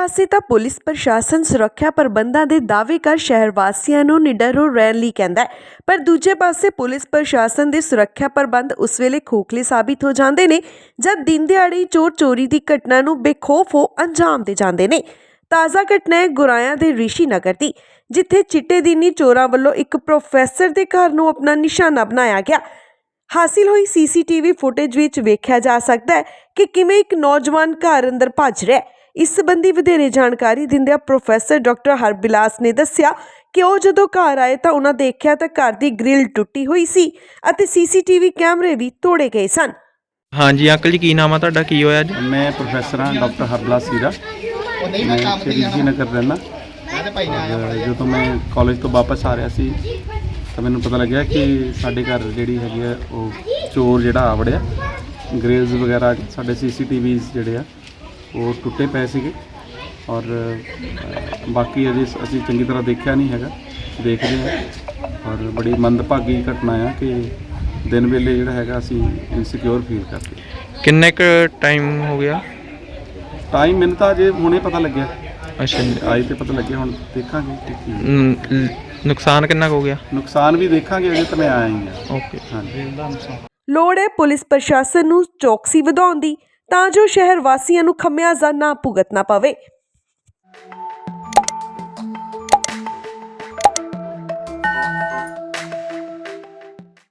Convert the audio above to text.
ਪਾਸੇ ਤਾਂ ਪੁਲਿਸ ਪ੍ਰਸ਼ਾਸਨ ਸੁਰੱਖਿਆ ਪ੍ਰਬੰਧਾਂ ਦੇ ਦਾਅਵੇ ਕਰ ਸ਼ਹਿਰ ਵਾਸੀਆਂ ਨੂੰ ਨਿਡਰੋ ਰਹਿਣ ਲਈ ਕਹਿੰਦਾ ਹੈ। ਪਰ ਦੂਜੇ ਪਾਸੇ ਪੁਲਿਸ ਪ੍ਰਸ਼ਾਸਨ ਦੇ ਸੁਰੱਖਿਆ ਪ੍ਰਬੰਧ ਉਸ ਵੇਲੇ ਖੋਖਲੇ ਸਾਬਿਤ ਹੋ ਜਾਂਦੇ ਨੇ ਜਦ ਦਿਨ ਦਿਹਾੜੇ ਚੋਰ ਚੋਰੀ ਦੀ ਘਟਨਾ ਨੂੰ ਬੇਖੌਫ ਹੋ ਅੰਜਾਮ ਦੇ ਜਾਂਦੇ ਨੇ। ਤਾਜ਼ਾ ਘਟਨਾ ਹੈ ਗੁਰਾਇਆ ਦੇ ਰਿਸ਼ੀ ਨਗਰ ਦੀ, ਜਿੱਥੇ ਚਿੱਟੇ ਦਿਨੀ ਚੋਰਾਂ ਵੱਲੋਂ ਇੱਕ ਪ੍ਰੋਫੈਸਰ ਦੇ ਘਰ ਨੂੰ ਆਪਣਾ ਨਿਸ਼ਾਨਾ ਬਣਾਇਆ ਗਿਆ। ਹਾਸਿਲ ਹੋਈ ਸੀਸੀਟੀਵੀ ਫੁਟੇਜ ਵਿੱਚ ਵੇਖਿਆ ਜਾ ਸਕਦਾ ਹੈ ਕਿ ਕਿਵੇਂ ਇੱਕ ਨੌਜਵਾਨ ਘਰ ਅੰਦਰ ਭੱਜ ਰਿਹਾ ਹੈ। ਇਸ ਸੰਬੰਧੀ ਵਧੇਰੇ ਜਾਣਕਾਰੀ ਦਿੰਦਿਆਂ ਪ੍ਰੋਫੈਸਰ ਡਾਕਟਰ ਹਰਬਿਲਾਸ ਨੇ ਦੱਸਿਆ ਕਿ ਉਹ ਜਦੋਂ ਘਰ ਆਏ ਤਾਂ ਉਹਨਾਂ ਦੇਖਿਆ ਤਾਂ ਘਰ ਦੀ ਗ੍ਰਿਲ ਟੁੱਟੀ ਹੋਈ ਸੀ ਅਤੇ ਸੀਸੀਟੀਵੀ ਕੈਮਰੇ ਵੀ ਤੋੜੇ ਗਏ ਸਨ। ਹਾਂਜੀ ਅੰਕਲ ਜੀ ਕੀ ਨਾਮ ਆ ਤੁਹਾਡਾ? ਕੀ ਹੋਇਆ ਅੱਜ? ਮੈਂ ਪ੍ਰੋਫੈਸਰ ਹਾਂ ਡਾਕਟਰ ਹਰਬਲਾਸ ਸੀਰਾ ਮੈਂ ਸ਼੍ਰੀ ਨਗਰ ਰਹਿਣਾ ਜਦੋਂ ਮੈਂ ਕਾਲਜ ਤੋਂ ਵਾਪਸ ਆ ਰਿਹਾ ਸੀ ਤਾਂ ਮੈਨੂੰ ਪਤਾ ਲੱਗਿਆ ਕਿ ਸਾਡੇ ਘਰ ਜਿਹੜੀ ਹੈਗੀ ਆ ਉਹ ਚੋਰ ਜਿਹੜਾ ਆ ਵੜਿਆ ਗ੍ਰਿਲਸ ਵਗੈਰਾ ਸਾਡੇ ਸੀਸੀਟੀਵੀਜ਼ ਜਿਹੜੇ ਆ ਉਹ ਟੁੱਟੇ ਪਏ ਸੀਗੇ ਔਰ ਬਾਕੀ ਅਜੇ ਅਸੀਂ ਚੰਗੀ ਤਰ੍ਹਾਂ ਦੇਖਿਆ ਨਹੀਂ ਹੈਗਾ। ਦੇਖਦੇ ਹਾਂ। ਔਰ ਬੜੀ ਮੰਦਭਾਗੀ ਘਟਨਾ ਆ ਕਿ ਦਿਨ ਵੇਲੇ ਜਿਹੜਾ ਹੈਗਾ ਅਸੀਂ ਇਨਸਿਕਿਉਰ ਫੀਲ ਕਰਦੇ ਕਿੰਨੇ ਕ ਟਾਈਮ ਹੋ ਗਿਆ? ਟਾਈਮ ਮੈਨੂੰ ਤਾਂ ਅਜੇ ਹੁਣੇ ਪਤਾ ਲੱਗਿਆ। ਅੱਛਾ। ਆਈ ਤੇ ਪਤਾ ਲੱਗਿਆ ਹੁਣ ਦੇਖਾਂਗੇ ਨੁਕਸਾਨ ਕਿੰਨਾ ਕੁ ਹੋ ਗਿਆ? ਨੁਕਸਾਨ ਵੀ ਦੇਖਾਂਗੇ ਅਜੇ ਤਾਂ ਮੈਂ ਆਇਆ ਹੀ ਹਾਂ ਓਕੇ ਹਾਂਜੀ। ਲੋੜ ਹੈ ਪੁਲਿਸ ਪ੍ਰਸ਼ਾਸਨ ਨੂੰ ਚੌਕਸੀ ਵਧਾਉਣ ਦੀ। ਤਾਂ ਜੋ ਸ਼ਹਿਰ ਵਾਸੀਆਂ ਨੂੰ ਖਮਿਆਜ਼ਾ ਨਾ ਭੁਗਤਣਾ ਪਵੇ।